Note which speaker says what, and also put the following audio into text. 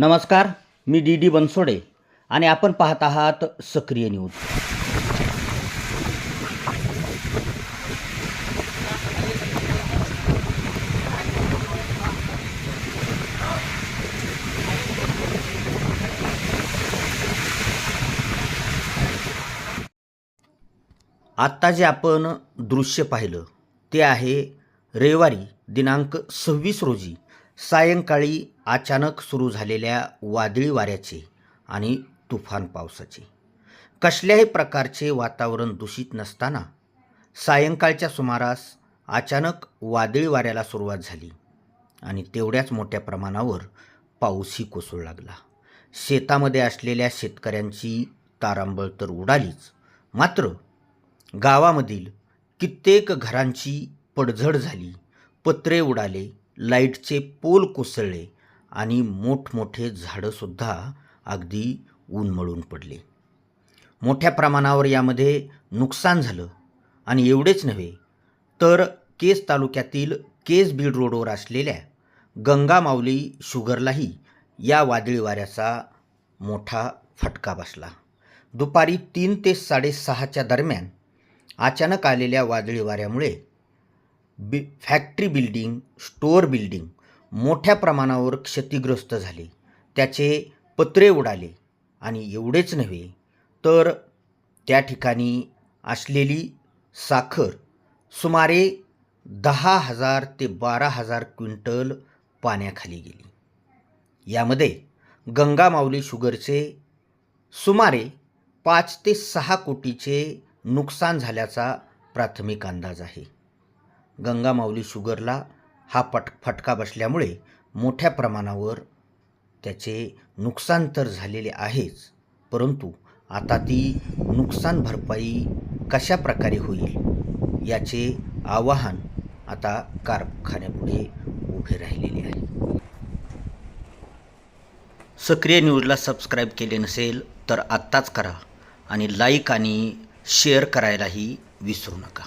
Speaker 1: नमस्कार मी D D Bansode आणि आपण पाहत आहात सक्रिय न्यूज. आत्ता जे आपण दृश्य पाहिलं ते आहे रविवारी दिनांक सव्वीस रोजी. सायंकाळी अचानक सुरू झालेल्या वादळी वाऱ्याचे आणि तुफान पावसाचे. कसल्याही प्रकारचे वातावरण दूषित नसताना सायंकाळच्या सुमारास अचानक वादळी वाऱ्याला सुरुवात झाली आणि तेवढ्याच मोठ्या प्रमाणावर पाऊसही कोसळू लागला. शेतामध्ये असलेल्या शेतकऱ्यांची तारांबळ तर उडालीच मात्र गावामधील कित्येक घरांची पडझड झाली पत्रे उडाले लाईटचे पोल कोसळले आणि मोठमोठे झाडंसुद्धा अगदी उन्मळून पडले. मोठ्या प्रमाणावर यामध्ये नुकसान झालं आणि एवढेच नव्हे तर केस तालुक्यातील केस बीड रोडवर असलेल्या गंगामाऊली शुगरलाही या वादळी वाऱ्याचा मोठा फटका बसला. दुपारी तीन ते साडेसहाच्या दरम्यान अचानक आलेल्या वादळी वाऱ्यामुळे बि फॅक्टरी बिल्डिंग स्टोअर बिल्डिंग मोठ्या प्रमाणावर क्षतिग्रस्त झाले. त्याचे पत्रे उडाले. आणि एवढेच नव्हे तर त्या ठिकाणी असलेली साखर सुमारे दहा हजार ते बारा हजार क्विंटल पाण्याखाली गेली. यामध्ये गंगामाऊली शुगरचे सुमारे पाच ते सहा कोटीचे नुकसान झाल्याचा प्राथमिक अंदाज आहे. गंगामाऊली शुगरला हा पट फटका बसल्यामुळे मोठ्या प्रमाणावर त्याचे नुकसान तर झालेले आहेच परंतु आता ती नुकसान भरपाई कशा प्रकारे होईल याचे आवाहन आता कारखान्यापुढे उभे राहिलेले आहे. सक्रिय न्यूजला सबस्क्राईब केले नसेल तर आत्ताच करा आणि लाईक आणि शेअर करायलाही विसरू नका.